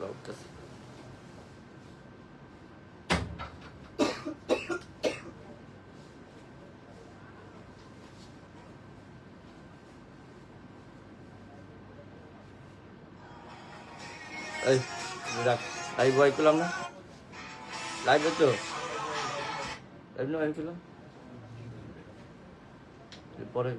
লড়তেছে। এই রাখ লাইভ বয় করলাম না লাইভ তো লাইভ না করলাম পরে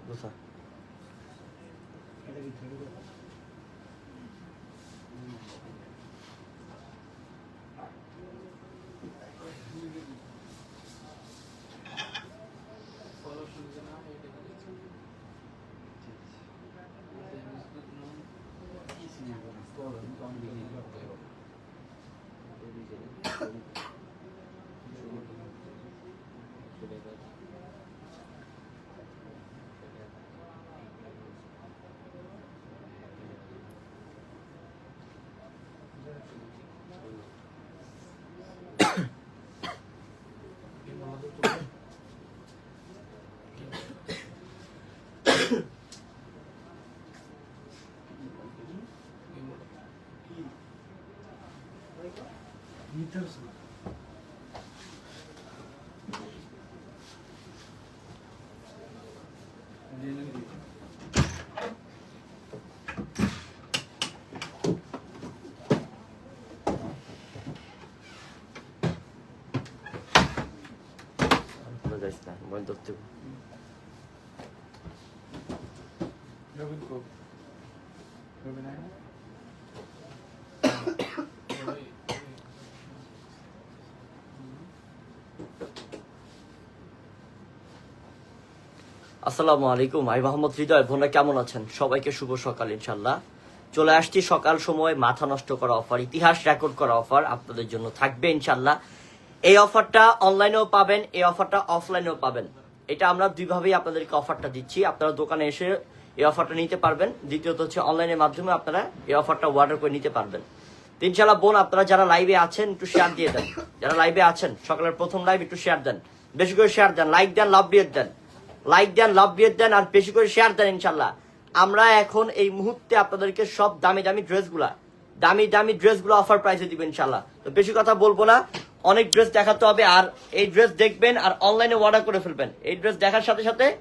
গোসা কোনো যাইস না মোবাইল ধরতে হবে। রবিন কো রবিন আয় না আসসালামু আলাইকুম, আমি মোহাম্মদ হৃদয়। বোনরা কেমন আছেন? সবাইকে শুভ সকাল ইনশাল্লাহ চলে আসছি সকাল সময়, মাথা নষ্ট করা অফার, ইতিহাস রেকর্ড করা অফার আপনাদের জন্য থাকবে ইনশাল্লাহ এই অফারটা অনলাইনেও পাবেন, এই অফারটা অফলাইনেও পাবেন। এটা আমরা দুইভাবেই আপনাদেরকে অফারটা দিচ্ছি। আপনারা দোকানে এসে এই অফারটা নিতে পারবেন। দ্বিতীয়ত হচ্ছে অনলাইনের মাধ্যমে আপনারা এই অফারটা অর্ডার করে নিতে পারবেন। ইনশাল্লাহ বোন, আপনারা যারা লাইভে আছেন, একটু শেয়ার দিয়ে দেন। যারা লাইভে আছেন, সকালের প্রথম লাইভ একটু শেয়ার দেন। বেশি করে শেয়ার দেন লাইক দেন লাভ দিয়ে দেন। লাইক দেন লাভ দিয়ে দেন, আর বেশি করে শেয়ার দেন ইনশাল্লাহ আমরা এখন এই মুহূর্তে আপনাদেরকে সব দামি দামি ড্রেসগুলা, দামি দামি ড্রেসগুলো অফার প্রাইসে দিব ইনশাল্লাহ তো বেশি কথা বলব না, অনেক ড্রেস দেখাতে হবে, আর এই ড্রেস দেখবেন আর অনলাইনে অর্ডার করে ফেলবেন। এই ড্রেস দেখার সাথে সাথে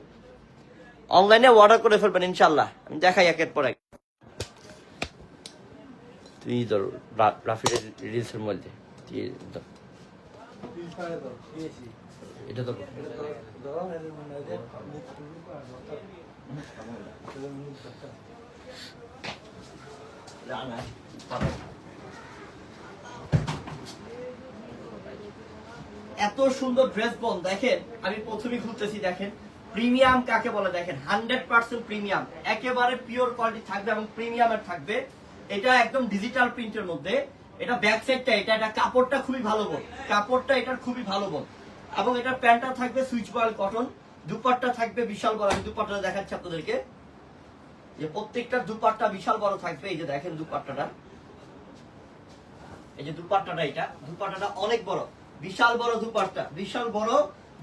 অনলাইনে অর্ডার করে ফেলবেন ইনশাল্লাহ আমি দেখাই একের পর এক। তুই ধর, রা- রাফিদের রিলসের মধ্যে। তুই ধর। এটা ধর এত সুন্দর ড্রেস বোন দেখেন, আমি প্রথমেই খুলতেছি, দেখেন। প্রিমিয়াম কাকে বলে, দেখেন, হান্ড্রেড পার্সেন্ট প্রিমিয়াম, একেবারে পিওর কোয়ালিটি থাকবে এবং প্রিমিয়ামের থাকবে। এটা একদম ডিজিটাল প্রিন্টের মধ্যে। এটা ব্যাক সাইডটা এটা এটা কাপড়টা খুবই ভালো বোন কাপড়টা এটার খুবই ভালো বোন এবং এটার প্যান্টটা থাকবে সুইচ বয়েল কটন, দুপাট্টা থাকবে বিশাল বড়, আমি দুপাট্টা দেখাচ্ছি আপনাদেরকে। যে প্রত্যেকটা দুপাট্টা বিশাল বড় থাকবে, এই যে দেখেন দুপাট্টাটা। এই যে দুপাট্টাটা এটা, দুপাট্টাটা অনেক বড়, বিশাল বড় দুপাট্টা, বিশাল বড়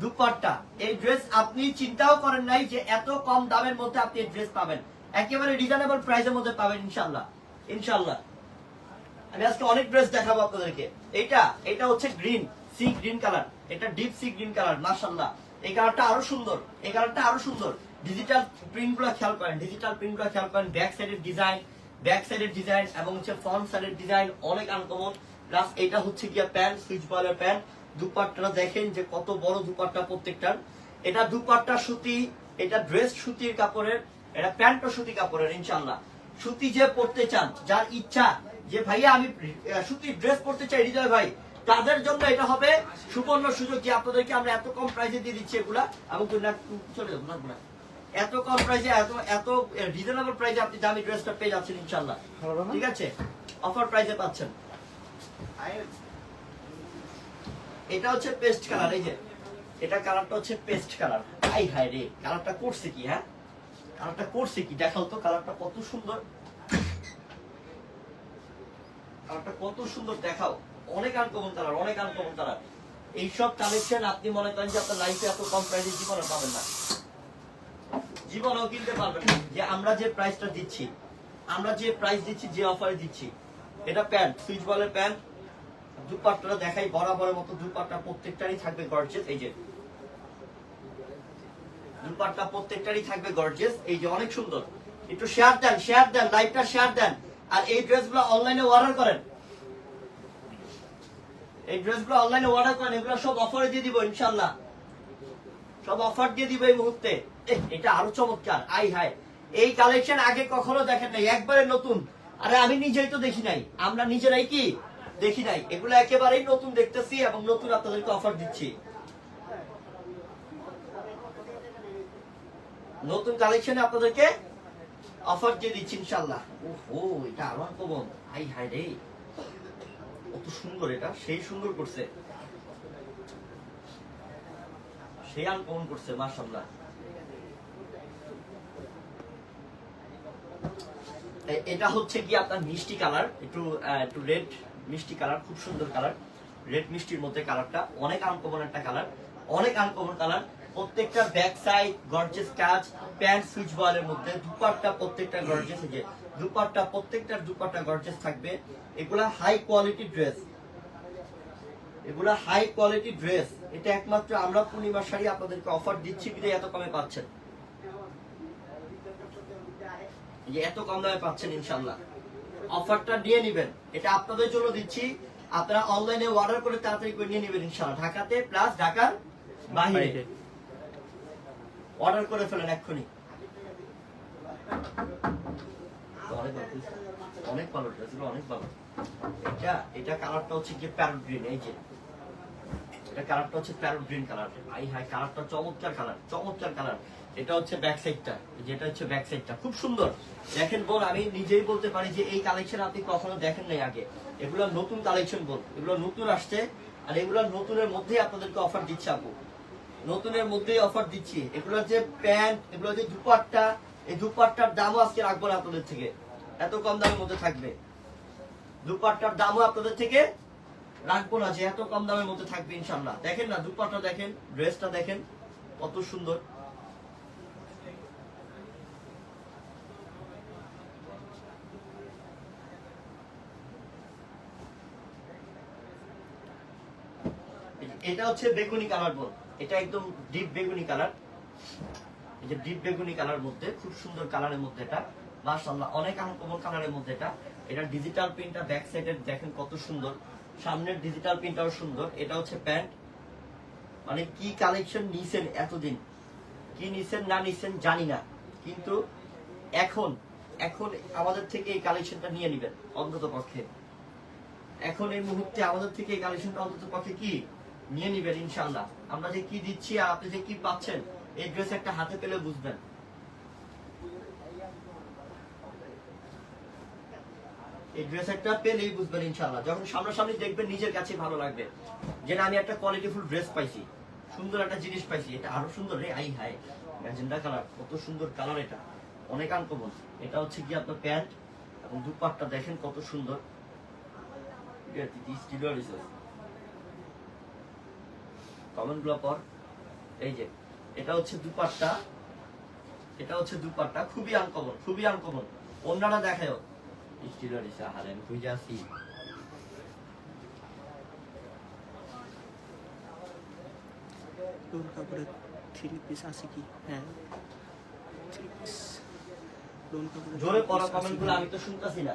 দুপাট্টা। এই ড্রেস আপনি চিন্তাও করেন নাই যে এত কম দামের মধ্যে আপনি এই ড্রেস পাবেন। একেবারে রিজনেবল প্রাইসের মধ্যে পাবেন ইনশাল্লাহ ইনশাল্লাহ আমি আজকে অনেক ড্রেস দেখাবো আপনাদেরকে। এটা এটা হচ্ছে গ্রিন। সি গ্রিন কালার এটা ডিপ সি গ্রিন কালার মাশাল্লাহ এই কালারটা আরও সুন্দর, এই কালারটা আরও সুন্দর। ডিজিটাল প্রিন্টগুলো খেয়াল করেন ডিজিটাল প্রিন্টগুলো খেয়াল করেন ব্যাক সাইডের ডিজাইন ব্যাক সাইডের ডিজাইন এবং হচ্ছে ফ্রন্ট সাইডের ডিজাইন অনেক আনকমন প্লাস এটা হচ্ছে গিয়া প্যান্ট সুইচ বয়ের প্যান্ট দুপাট্টাটা দেখেন যে কত বড় দুপাট্টা প্রত্যেকটার। এটা দুপাট্টা সুতি, এটা ড্রেস সুতির কাপড়ের, এটা প্যান্টও সুতি কাপড়ের ইনশাল্লাহ সুতি যে পড়তে চান, যার ইচ্ছা, যে ভাইয়া আমি সুতির ড্রেস পড়তে চাই, হৃদয় ভাই তাদের জন্য এটা হবে সুবর্ণ সুযোগ যে আপনাদেরকে আমরা এত কম প্রাইসে দিয়ে দিচ্ছি এগুলা এবং চলে যাব না। এত কম প্রাইসে এত এত রিজনেবল প্রাইসে আপনি দামি ড্রেসটা পেয়ে যাচ্ছেন ইনশাল্লাহ ঠিক আছে? অফার প্রাইসে পাচ্ছেন। এটা হচ্ছে পেস্ট কালার এই যে। এটা কালারটা হচ্ছে পেস্ট কালার আই হাই রে কালারটা করছে কি হ্যাঁ? কালারটা করছে কি? দেখাও তো কালারটা কত সুন্দর। কালারটা কত সুন্দর দেখাও। অনেক আনকমন কালার অনেক আনকমন কালার এইসব কালেকশন আপনি মনে করেন যে আপনার লাইফে এত কম প্রাইসে জীবনে পাবেন না। জীবনেও কিনতে পারবেন না। যে আমরা যে প্রাইসটা দিচ্ছি, আমরা যে প্রাইস দিচ্ছি, যে অফারে দিচ্ছি, এটা প্যান্ট, সুইচ বলের প্যান্ট, দুপাট্টাটা দেখাই বরাবরের মতো দুপাট্টা প্রত্যেকটারই থাকবে গর্জেস এই যে। দুপাট্টা প্রত্যেকটারই থাকবে গর্জেস এই যে অনেক সুন্দর। একটু শেয়ার দেন শেয়ার দেন লাইভটা শেয়ার দেন। আর এই ড্রেসগুলো অনলাইনে অর্ডার করেন। এই ড্রেসগুলো অনলাইনে অর্ডার করেন, এগুলো সব অফারে দিয়ে দিব ইনশাল্লাহ সব অফার দিয়ে দিব এই মুহূর্তে। এটা আরও চমৎকার। আই হাই এই কালেকশন আগে কখনো দেখেন নাই, একবারে নতুন। আরে আমি নিজেই তো দেখি নাই। আমরা নিজেরাই কি? দেখি নাই। এগুলো একেবারেই নতুন দেখতেছি এবং নতুন আপনাদেরকে অফার দিচ্ছি। নতুন কালেকশনে আপনাদেরকে অফার দিয়ে দিচ্ছি ইনশাল্লাহ ও এটা আরও কমন হাই হাই রে। কত সুন্দর এটা, সেই সুন্দর করছে। সেই আনকমন করছে মাশাল্লাহ এ- এটা হচ্ছে কি আপনার মিষ্টি কালার, একটু একটু রেড মিষ্টি কালার, খুব সুন্দর কালার। রেড মিষ্টির মধ্যে কালারটা, অনেক আনকমন একটা কালার। অনেক আনকমন কালার, প্রত্যেকটা ব্যাক সাইড গর্জেস কাজ, প্যান্ট সুইচ বয়ের মধ্যে দুপাট্টা প্রত্যেকটা গর্জেস যে দুপাট্টা প্রত্যেকটার দুপাট্টা গর্জেস থাকবে। এগুলা হাই কোয়ালিটি ড্রেস এগুলা হাই কোয়ালিটি ড্রেস এটা একমাত্র আমরা পূর্ণিমা শাড়ি আপনাদেরকে অফার দিচ্ছি বিধায় এত কমে পাচ্ছেন। যে এত কম দামে পাচ্ছেন ইনশাল্লাহ অফারটা নিয়ে নেবেন। এটা আপনাদের জন্য দিচ্ছি। আপনারা অনলাইনে অর্ডার করে তাড়াতাড়ি করে নিয়ে নেবেন ইনশাল্লাহ ঢাকাতে প্লাস ঢাকার বাইরে বাইরে। অর্ডার করে ফেলেন এক্ষুনি। গ্রিন কালার হাই কালারটা চমৎকার কালার চমৎকার কালার এটা হচ্ছে ব্যাক যেটা হচ্ছে ব্যাক খুব সুন্দর। দেখেন বোন, আমি নিজেই বলতে পারি যে এই কালেকশন আপনি কখনো দেখেন নাই আগে। এগুলো নতুন কালেকশন বোন, এগুলো নতুন আসছে আর এগুলো নতুনের মধ্যেই আপনাদেরকে অফার দিচ্ছে আপু। নতুনের মধ্যেই অফার দিচ্ছি। এগুলো যে প্যান্ট এগুলো যে দুপাট্টা, এই দুপাট্টার দামও আজকে রাখব না আপনাদের থেকে। এত কম দামের মধ্যে থাকবে। দুপাট্টার দামও আপনাদের থেকে রাখব না যে এত কম দামের মধ্যে থাকবে ইনশাল্লাহ দেখেন না, দুপাট্টা দেখেন, ড্রেসটা দেখেন, কত সুন্দর। এটা হচ্ছে বেগুনি কালার বল এটা একদম ডিপ বেগুনি কালার। এই যে ডিপ বেগুনি কালার মধ্যে, খুব সুন্দর কালারের মধ্যে এটা। মাশাআল্লাহ, অনেক আনকমন কালারের মধ্যে এটা। এটা ডিজিটাল প্রিন্টটা ব্যাক সাইডের দেখেন কত সুন্দর। সামনের ডিজিটাল প্রিন্টটাও সুন্দর। এটা হচ্ছে প্যান্ট। মানে কি কালেকশন নিছেন এতদিন? কি নিছেন, না নিছেন জানি না। কিন্তু এখন এখন আমাদের থেকে এই কালেকশনটা নিয়ে নেবেন, অন্তত পক্ষে। এখন এই মুহূর্তে আমাদের থেকে এই কালেকশনটা অন্তত পক্ষে কি? নিয়ে নিবেন ইনশাল্লাহ আমরা যে কি দিচ্ছি আর আপনি যে কি পাচ্ছেন, এই ড্রেস একটা হাতে পেলে বুঝবেন। এই ড্রেস একটা পেলেই বুঝবেন ইনশাল্লাহ যখন সামনাসামনি দেখবেন নিজের কাছে ভালো লাগবে। যে না আমি একটা কোয়ালিটিফুল ড্রেস পাইছি, সুন্দর একটা জিনিস পাইছি, এটা আরও সুন্দর রে, আই হাই ম্যাজেন্ডা কালার কত সুন্দর কালার এটা। অনেক আনকমন এটা হচ্ছে কি আপনার প্যান্ট এবং দুপাটটা দেখেন কত সুন্দর। কমেন্টগুলো পর, এই যে, এটা হচ্ছে দুপাট্টা। এটা হচ্ছে দুপাট্টা, খুবই আনকমন খুবই আনকমন অন্যরা দেখায় স্টিলার ইসা হারেন কাপড়ের থ্রি পিস আছে কি হ্যাঁ থ্রি পিস লোন কাপড়ের জোরে পড়া piece আছে কমেন্ট কি? গুলো আমি তো শুনতাছি না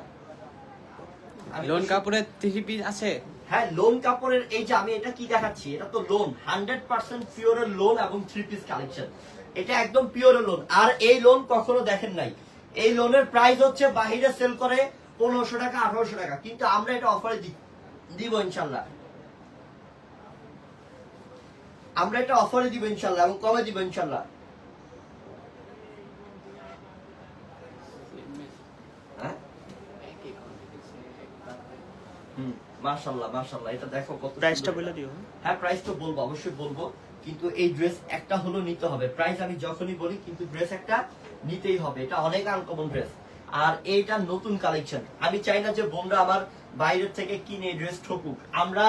লোন কাপড়ের থ্রি পিস আছে? হ্যাঁ লোন কাপড়ের এই যে আমি এটা কি দেখাচ্ছি? এটা তো লোন হান্ড্রেড পার্সেন্ট পিওরের লোন এবং থ্রি পিস কালেকশন এটা একদম পিওরের লোন আর এই লোন কখনো দেখেন নাই। এই লোনের প্রাইস হচ্ছে বাহিরে সেল করে পনেরোশো টাকা আঠারোশো টাকা। কিন্তু আমরা এটা অফারে দিব ইনশাল্লাহ। আমরা এটা অফারে দিব ইনশাল্লাহ এবং কমে দিব ইনশাল্লাহ। হ্যাঁ? হুম মাশাল্লাহ মাশাল্লাহ এটা দেখো কত প্রাইসটা বলে দিও। হ্যাঁ প্রাইস তো বলব অবশ্যই বলব। কিন্তু এই ড্রেস একটা হলো নিতে হবে। প্রাইস আমি যখনই বলি কিন্তু ড্রেস একটা নিতেই হবে। এটা অনেক আনকমন ড্রেস আর এইটা নতুন কালেকশন আমি চাই না যে বোনরা আমার বাইরের থেকে কিনে ড্রেস ঠকুক। আমরা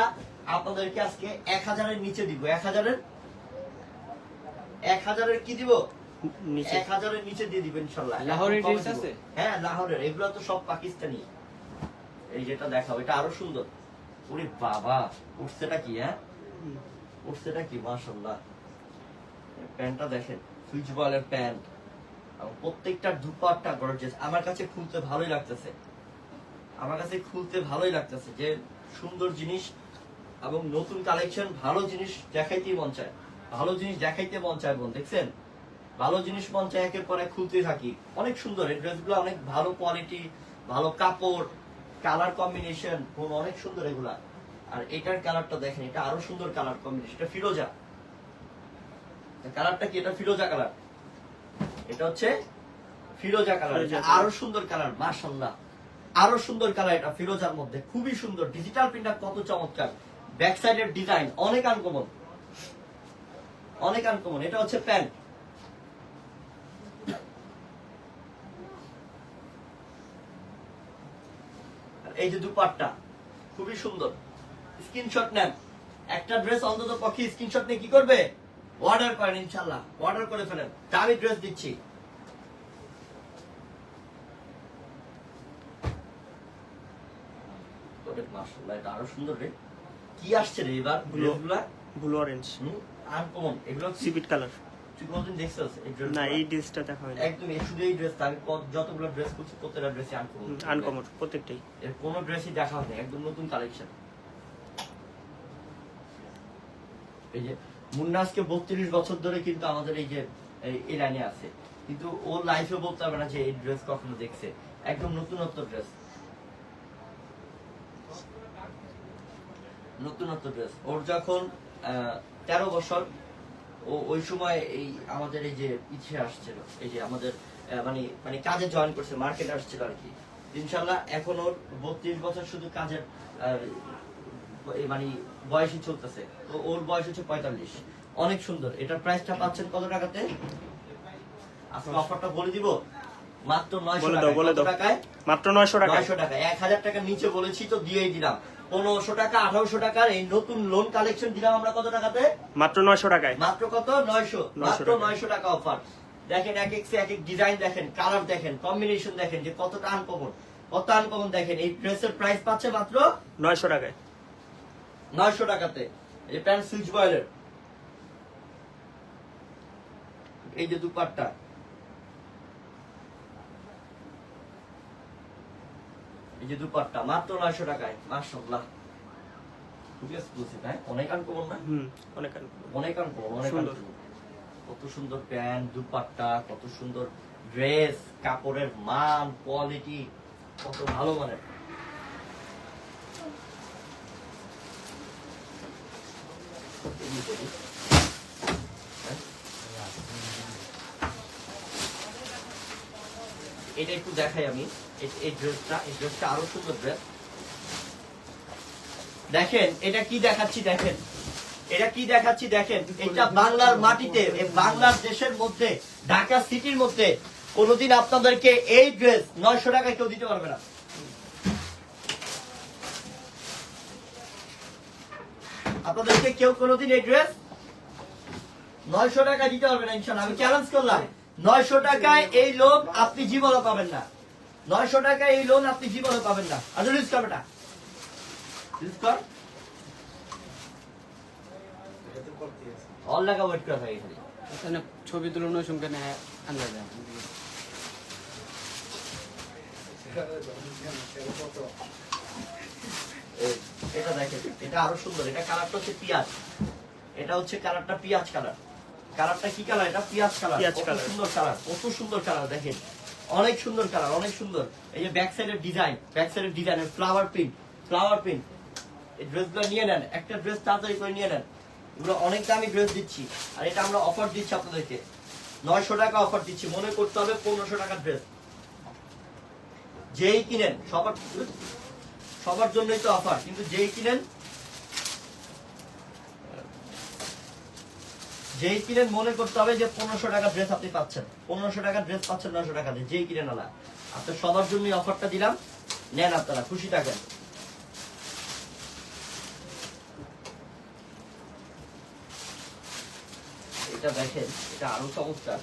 আপনাদেরকে আজকে এক হাজারের নিচে দিব। এক হাজারের? এক হাজারের কি দিব? এক হাজারের নিচে দিয়ে দিবেন ইনশাল্লাহ। লাহোরের কমে দিব। আছে? হ্যাঁ লাহোরের। এগুলো তো সব পাকিস্তানি। এই যেটা দেখাও এটা আরও সুন্দর। ওরে বাবা উঠছেটা কি হ্যাঁ? উঠছেটা কি? মাশাল্লাহ প্যান্টটা দেখেন সুইচ বলের প্যান্ট। প্রত্যেকটা গর্জিয়াস আমার কাছে খুলতে ভালোই লাগতেছে। আমার কাছে খুলতে ভালোই লাগতেছে যে সুন্দর জিনিস এবং নতুন কালেকশন ভালো জিনিস দেখাইতেই মন চায়। ভালো জিনিস দেখাইতে মন চায় বোন দেখছেন? ভালো জিনিস মন চায় একের পর খুলতে থাকি। অনেক সুন্দর, এই ড্রেসগুলো অনেক ভালো কোয়ালিটি ভালো কাপড় কালার কম্বিনেশন বোন অনেক সুন্দর এগুলা। আর এটার কালারটা দেখেন এটা আরও সুন্দর কালার কম্বিনেশন এটা ফিরোজা। কালারটা কি? এটা ফিরোজা কালার। এটা হচ্ছে ফিরোজা কালার। আরও সুন্দর কালার মাশাল্লাহ আরও সুন্দর কালার এটা ফিরোজার মধ্যে খুবই সুন্দর। ডিজিটাল প্রিন্টটা কত চমৎকার। ব্যাক সাইডের ডিজাইন অনেক আনকমন অনেক আনকমন এটা হচ্ছে প্যান্ট। এই যে দুপাট্টা খুবই সুন্দর। স্ক্রিনশট নেন। একটা ড্রেস অন্তত পক্ষে স্ক্রিনশট নিয়ে কি করবে? অর্ডার করেন ইনশাল্লাহ অর্ডার করে ফেলেন। দামি ড্রেস দিচ্ছি। আরও সুন্দর রে। কি আসছে রে এবার. ব্লু অরেঞ্জ আনকমন এগুলো সিভিট কালার এই ড্রেস না এই ড্রেসটা দেখা একদম এই শুধু এই ড্রেসটা আমি যতগুলো ড্রেস করছি প্রত্যেকটা ড্রেসই আনকমন আনকমন প্রত্যেকটাই। এর কোনো ড্রেসই দেখা হয়নি। একদম নতুন কালেকশন এই যে মুন্নাসকে বত্রিশ বছর ধরে কিন্তু আমাদের এই যে, এই- আছে। কিন্তু ও লাইফে বলতে পারবে না যে এই ড্রেস কখনো দেখছে। একদম নতুনত্ব ড্রেস নতুনত্ব ড্রেস ওর যখন তেরো বছর, ও ওই সময় এই আমাদের এই যে ইচ্ছে আসছিল, এই যে আমাদের মানে মানে কাজে জয়েন করছে মার্কেট আসছিল আর কি। ইনশাল্লাহ এখন ওর বত্রিশ বছর শুধু কাজের মানে বয়সই চলতেছে। তো ওর বয়স হচ্ছে পঁয়তাল্লিশ। অনেক সুন্দর। এটার প্রাইসটা পাচ্ছেন কত টাকাতে? আজকে অফারটা বলে দিব। মাত্র নয়শো। টাকায়। মাত্র নয়শো টাকা নয়শো টাকা এক হাজার নিচে বলেছি তো দিয়েই দিলাম। পনেরোশো টাকা আঠারোশো টাকার এই নতুন লোন কালেকশন দিলাম আমরা কত টাকাতে? মাত্র নয়শো টাকায়। মাত্র কত? নয়শো। মাত্র নয়শো টাকা অফার দেখেন এক এক এক এক ডিজাইন দেখেন কালার দেখেন কম্বিনেশন দেখেন যে কতটা আনকমন কত আনকমন দেখেন এই ড্রেসের প্রাইস পাচ্ছে মাত্র নয়শো টাকায়। নয়শো টাকাতে। এই প্যান্ট সুইচ বয়েলের। এই যে দুপাট্টা। এই যে দুপাট্টা মাত্র নয়শো টাকায়। মাশাআল্লাহ। খুবই এক্সক্লুসিভ হ্যাঁ অনেক আনকমন না? হুম অনেক অনেক আনকমন অনেক কত সুন্দর প্যান্ট দুপাট্টা কত সুন্দর ড্রেস কাপড়ের মান কোয়ালিটি কত ভালো মানের এই যে, হ্যাঁ? এটা একটু দেখাই আমি। আরও সুন্দর দেখেন, এটা কি দেখাচ্ছি, দেখেন। এটা কি দেখাচ্ছি, দেখেন। এটা বাংলার মাটিতে বাংলার দেশের মধ্যে, ঢাকা সিটির মধ্যে কোনোদিন আপনাদেরকে এই ড্রেস নয়শো টাকায় কেউ দিতে পারবে না। আপনাদেরকে কেউ কোনোদিন এই ড্রেস নয়শো টাকা দিতে পারবে না ইনশাল্লাহ আমি চ্যালেঞ্জ করলাম। নয়শো টাকায় এই লোন আপনি জীবনে পাবেন না। নয়শো টাকায় এই লোন আপনি জীবনে পাবেন না। আর রিস্ক কর অল টাকা ওয়েট করা থাকে এখানে ছবি তুলে নয় সঙ্গে নেয় আন্দাজ এটা দেখেন এটা আরও সুন্দর এটা কালারটা হচ্ছে পিয়াজ। এটা হচ্ছে কালারটা পিয়াজ কালার। কালারটা কি কালার? এটা পিয়াজ কালার। কত সুন্দর কালার কত সুন্দর কালার দেখেন। অনেক সুন্দর কালার অনেক সুন্দর। এই যে ব্যাক সাইডের ডিজাইন ব্যাক সাইডের design flower print flower print এই ড্রেসগুলো নিয়ে নেন একটা ড্রেস তাড়াতাড়ি করে নিয়ে নেন। এগুলো অনেক দামি ড্রেস দিচ্ছি আর এটা আমরা অফার দিচ্ছি আপনাদেরকে। নয়শো টাকা অফার দিচ্ছি মনে করতে হবে পনেরোশো টাকার ড্রেস যেই কিনেন সবার সবার জন্যই তো অফার কিন্তু যেই কিনেন যেই কিনেন মনে করতে হবে যে পনেরোশো টাকা ড্রেস আপনি পাচ্ছেন। পনেরোশো টাকা ড্রেস পাচ্ছেন নশো টাকা দিয়ে যেই কিনেন আলা আপনার সবার জন্যই অফারটা দিলাম। নেন আপনারা, খুশি থাকেন। এটা দেখেন, এটা আরও চমৎকার।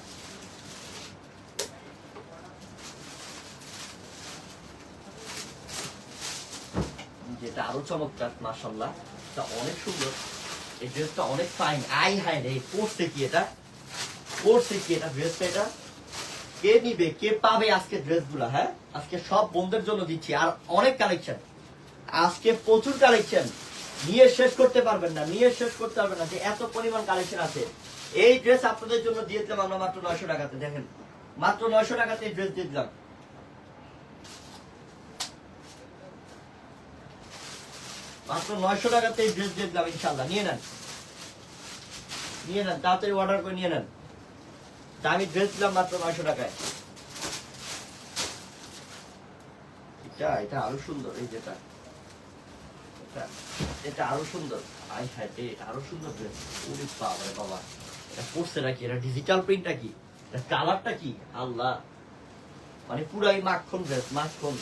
যেটা আরও চমৎকার মাসাল্লাহ এটা অনেক সুন্দর। এই ড্রেসটা অনেক ফাইন আই হাই রে পড়ছে কি এটা? পড়ছে কি এটা ড্রেসটা এটা? কে নিবে, কে পাবে আজকে ড্রেসগুলা হ্যাঁ? আজকে সব বন্ধুদের জন্য দিচ্ছি, আর অনেক কালেকশন আজকে প্রচুর কালেকশন নিয়ে শেষ করতে পারবেন না, নিয়ে শেষ করতে পারবেন না, যে এত পরিমাণ কালেকশন আছে। এই ড্রেস আপনাদের জন্য দিয়ে দিলাম আমরা মাত্র নয়শো টাকাতে, দেখেন। মাত্র নয়শো টাকাতে এই ড্রেস দিয়ে দিলাম। মাত্র নয়শো টাকাতে ড্রেস দিয়ে দিলাম ইনশাল্লাহ নিয়ে নেন। নিয়ে নেন, তাড়াতাড়ি অর্ডার করে নিয়ে নেন। দামি ড্রেস দিলাম মাত্র নয়শো টাকায়। এটা এটা আরও সুন্দর, এই যেটা। এটা আরও সুন্দর। আই হ্যাঁ আরও সুন্দর ড্রেস ওরে বাবা বাবা। এটা পড়ছে নাকি? এটা ডিজিটাল প্রিন্টটা কি? এটা কালারটা কি? আল্লাহ। মানে পুরাই মাখন ড্রেস মাখন।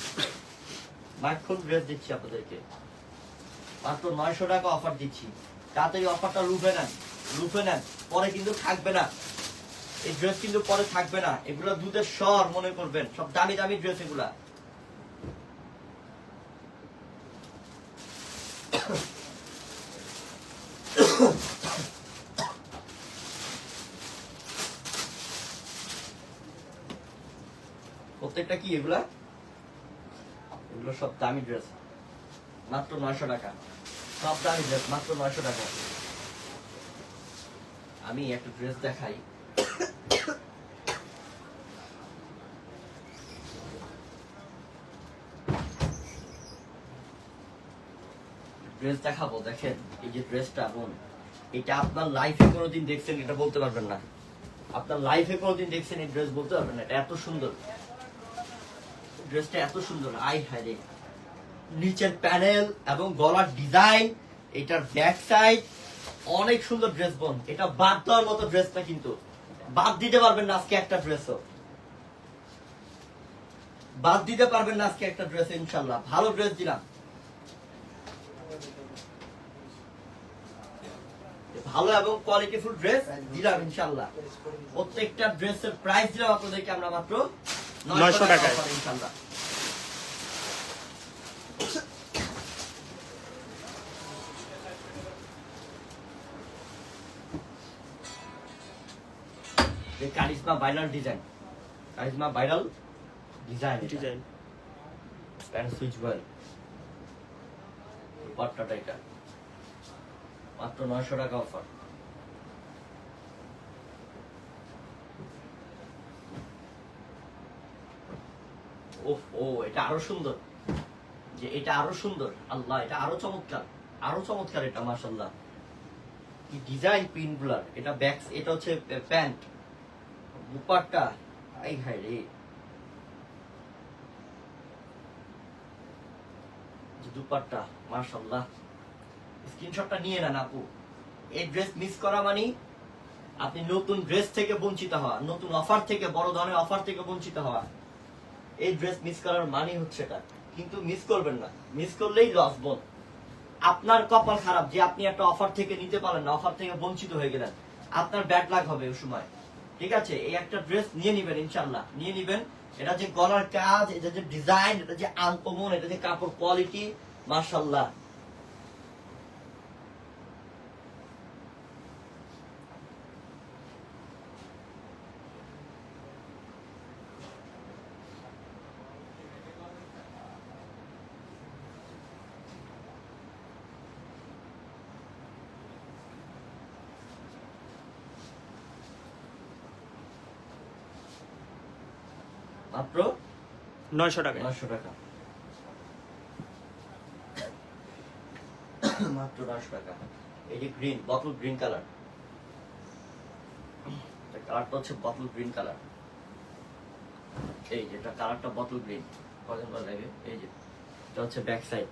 মাখন ড্রেস দিচ্ছি আপনাদেরকে। মাত্র নয়শো টাকা অফার দিচ্ছি। তাতে তাড়াতাড়ি অফারটা লুফে নেন লুফে নেন, পরে কিন্তু থাকবে না। এই ড্রেস কিন্তু পরে থাকবে না। এগুলো দুধের স্বর, মনে করবেন। সব দামি দামি ড্রেস এগুলা। প্রত্যেকটা কি এগুলা? এগুলো সব দামি ড্রেস মাত্র নয়শো টাকা। সব দামি ড্রেস মাত্র নয়শো টাকা। আমি একটা ড্রেস দেখাই। ড্রেস দেখাবো, দেখেন, এই যে ড্রেসটা বোন এটা আপনার লাইফে কোনোদিন দেখছেন, এটা বলতে পারবেন না। আপনার লাইফে কোনোদিন দেখছেন, এই ড্রেস বলতে পারবেন না। এটা এত সুন্দর। ড্রেসটা এত সুন্দর। আই হায় রে। নিচের প্যানেল এবং গলার ডিজাইন এটার ব্যাক সাইড অনেক সুন্দর ড্রেস বোন এটা বাদ দেওয়ার মতো ড্রেস না কিন্তু। বাদ দিতে পারবেন না আজকে একটা ড্রেসও বাদ দিতে পারবেন না আজকে একটা ড্রেস ইনশাল্লাহ। ভালো ড্রেস দিলাম। ভালো এবং কোয়ালিটিফুল ড্রেস দিলাম ইনশাল্লাহ। প্রত্যেকটা ড্রেসের প্রাইস দিলাম আপনাদেরকে আমরা মাত্র 900 টাকায়। offer ইনশাল্লাহ। Charisma viral design charisma viral design design pant switch বয়েল পাট্টাটা এটা মাত্র নয়শো টাকা অফার ওহ ও এটা আরও সুন্দর। যে এটা আরও সুন্দর। আল্লাহ এটা আরও চমৎকার। আরও চমৎকার এটা মাশাল্লাহ কি ডিজাইন পিনগুলার এটা ব্যাক এটা হচ্ছে প্যান্ট দুপাট্টা আই হাই রে দুপাট্টা মাশাল্লাহ স্ক্রিনশটটা নিয়ে নেন আপু। এই ড্রেস মিস করা মানে আপনি নতুন ড্রেস থেকে বঞ্চিত হওয়া, নতুন অফার থেকে, বড় ধরনের অফার থেকে বঞ্চিত হওয়া। এই ড্রেস মিস করার মানে হচ্ছে এটা। কিন্তু মিস করবেন না। মিস করলেই লস বোন আপনার কপাল খারাপ যে আপনি একটা অফার থেকে নিতে পারেন না অফার থেকে বঞ্চিত হয়ে গেলেন। আপনার ব্যাড লাগ হবে ওই সময়। ঠিক আছে? এই একটা ড্রেস নিয়ে নিবেন ইনশাল্লাহ নিয়ে নিবেন। এটা যে গলার কাজ, এটা যে ডিজাইন এটা যে আনকমন এটা যে কাপড় কোয়ালিটি মার্শাল্লাহ মাত্র নয়শো টাকা। নয়শো টাকা। মাত্র নয়শো টাকা। এই যে গ্রিন বটল গ্রিন কালার কালারটা হচ্ছে বটল গ্রিন কালার এই যেটা কালারটা বটল গ্রিন কজন ভালো লাগে এই যে এটা হচ্ছে ব্যাক সাইড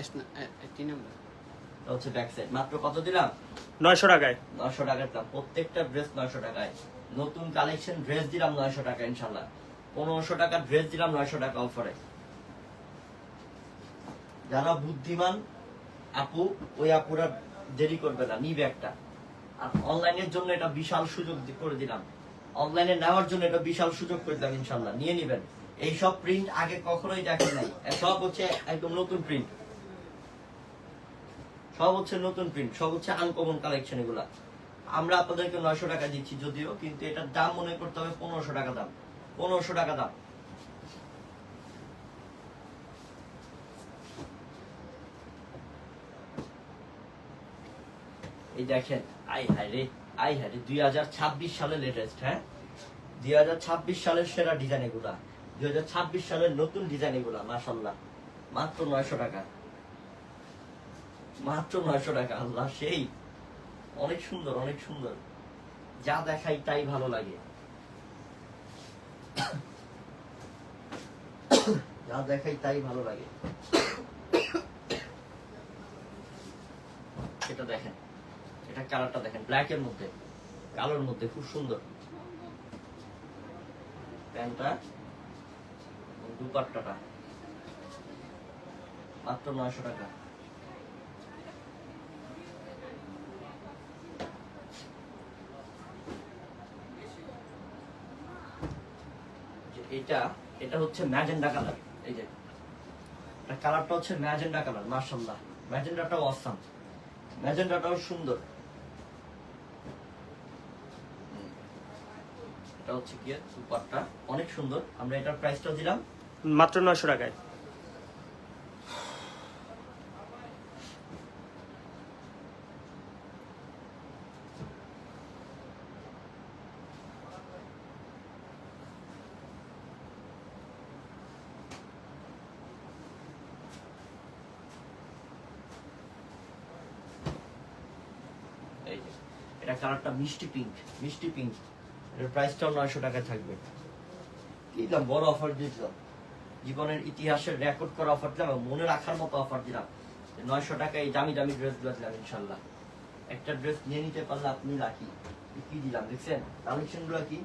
এস না নাম্বার। এটা হচ্ছে ব্যাক সাইড মাত্র কত দিলাম? নয়শো টাকায়। নয়শো টাকার দাম। প্রত্যেকটা ড্রেস নয়শো টাকায়। নতুন কালেকশন ড্রেস দিলাম নয়শো টাকা ইনশাল্লাহ পনেরোশো টাকার ড্রেস দিলাম, নয়শো টাকা অফারে যারা বুদ্ধিমান, আপু, ওই আপুরা দেরি করবে না, নিবে একটা। আর অনলাইনের জন্য এটা বিশাল সুযোগ করে দিলাম। অনলাইনে নেওয়ার জন্য এটা বিশাল সুযোগ করে দিলাম, ইনশাল্লাহ। নিয়ে নিবেন। এই সব প্রিন্ট আগে কখনোই দেখেন নাই। সব হচ্ছে একদম নতুন প্রিন্ট সব হচ্ছে নতুন প্রিন্ট সব হচ্ছে আনকমন কালেকশন এগুলা। আমরা আপনাদেরকে নয়শো টাকা দিচ্ছি যদিও, কিন্তু এটার দাম মনে করতে হবে পনেরোশো টাকা দাম। পনেরোশো টাকা দাম। এই দেখেন, আই হায় রে, আই হায় রে, দুই হাজার ছাব্বিশ সালের লেটেস্ট হ্যাঁ? দুই হাজার ছাব্বিশ সালের সেরা ডিজাইন এগুলা, দুই হাজার ছাব্বিশ সালের নতুন ডিজাইন এগুলা মাসাল্লাহ মাত্র নয়শো টাকা। মাত্র নয়শো টাকা, আল্লাহ, সেই। অনেক সুন্দর অনেক সুন্দর। যা দেখাই তাই ভালো লাগে। যা দেখাই তাই ভালো লাগে। এটা দেখেন, এটা কালারটা দেখেন ব্ল্যাক এর মধ্যে, কালোর মধ্যে খুব সুন্দর। প্যান্টটা দুপাট্টাটা, মাত্র নয়শো টাকা। এটা এটা হচ্ছে ম্যাজেন্ডা কালার। এই যে। কালারটা হচ্ছে ম্যাজেন্ডা কালার মার্শাল্লাহ ম্যাজেন্ডাটাও অসাম ম্যাজেন্ডাটাও সুন্দর। এটা হচ্ছে কি? সুপারটা অনেক সুন্দর। আমরা এটার প্রাইসটাও দিলাম। মাত্র নয়শো টাকায় এই যে এটা কালারটা মিষ্টি পিঙ্ক মিষ্টি পিঙ্ক এটার প্রাইসটাও নয়শো টাকা থাকবে। দিলাম? বড় অফার দিলাম। জীবনের ইতিহাসের রেকর্ড করা অফার দিলাম মনে রাখার মতো অফার দিলাম। নয়শো টাকা এই দামি দামি ড্রেসগুলো দিলাম ইনশাল্লাহ একটা ড্রেস নিয়ে নিতে পারলে আপনি রাখি কি দিলাম? দেখছেন? কালেকশনগুলো কি?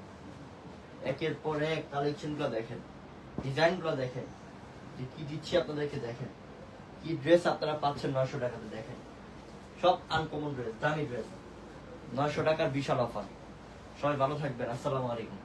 একের পর এক কালেকশনগুলো দেখেন। ডিজাইনগুলো দেখেন। যে কি দিচ্ছি আপনাদেরকে দেখেন। কি ড্রেস আপনারা পাচ্ছেন নয়শো টাকাতে দেখেন। সব আনকমন ড্রেস দামি ড্রেস নয়শো টাকার বিশাল অফার সবাই ভালো থাকবেন আসসালামু আলাইকুম।